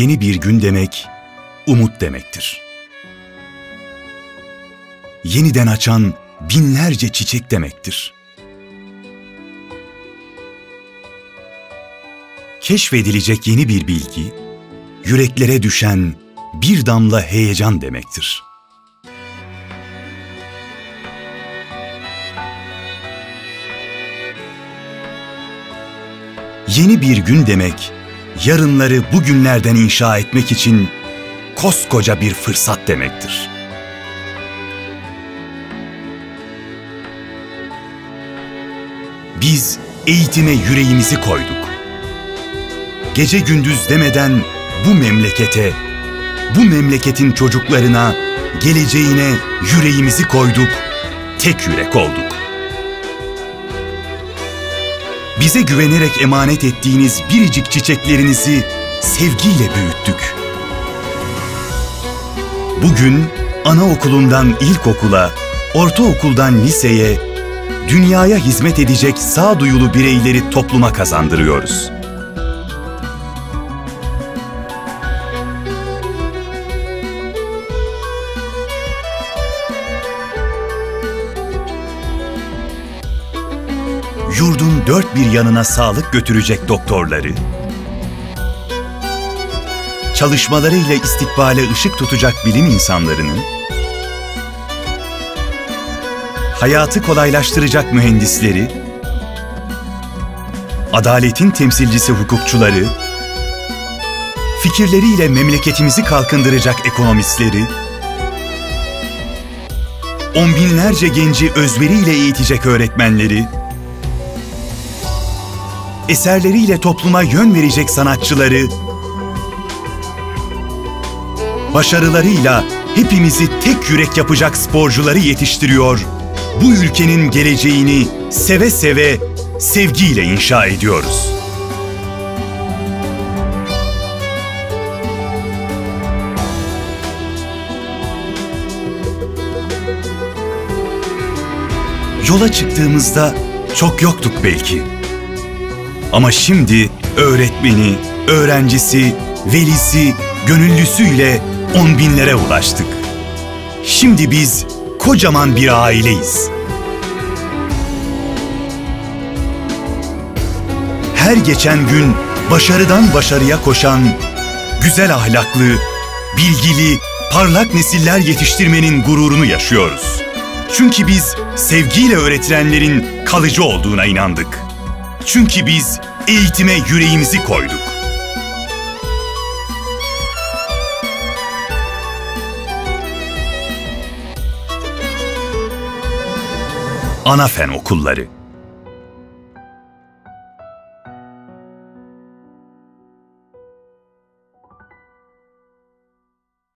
Yeni bir gün demek, umut demektir. Yeniden açan binlerce çiçek demektir. Keşfedilecek yeni bir bilgi, yüreklere düşen bir damla heyecan demektir. Yeni bir gün demek, yarınları bugünlerden inşa etmek için koskoca bir fırsat demektir. Biz eğitime yüreğimizi koyduk. Gece gündüz demeden bu memlekete, bu memleketin çocuklarına, geleceğine yüreğimizi koyduk, tek yürek olduk. Bize güvenerek emanet ettiğiniz biricik çiçeklerinizi sevgiyle büyüttük. Bugün anaokulundan ilkokula, ortaokuldan liseye, dünyaya hizmet edecek sağduyulu bireyleri topluma kazandırıyoruz. Yurdun dört bir yanına sağlık götürecek doktorları, çalışmalarıyla istikbale ışık tutacak bilim insanlarını, hayatı kolaylaştıracak mühendisleri, adaletin temsilcisi hukukçuları, fikirleriyle memleketimizi kalkındıracak ekonomistleri, on binlerce genci özveriyle eğitecek öğretmenleri, eserleriyle topluma yön verecek sanatçıları, başarılarıyla hepimizi tek yürek yapacak sporcuları yetiştiriyor. Bu ülkenin geleceğini seve seve, sevgiyle inşa ediyoruz. Yola çıktığımızda çok yoktuk belki. Ama şimdi öğretmeni, öğrencisi, velisi, gönüllüsüyle on binlere ulaştık. Şimdi biz kocaman bir aileyiz. Her geçen gün başarıdan başarıya koşan, güzel ahlaklı, bilgili, parlak nesiller yetiştirmenin gururunu yaşıyoruz. Çünkü biz sevgiyle öğretilenlerin kalıcı olduğuna inandık. Çünkü biz eğitime yüreğimizi koyduk. Anafen okulları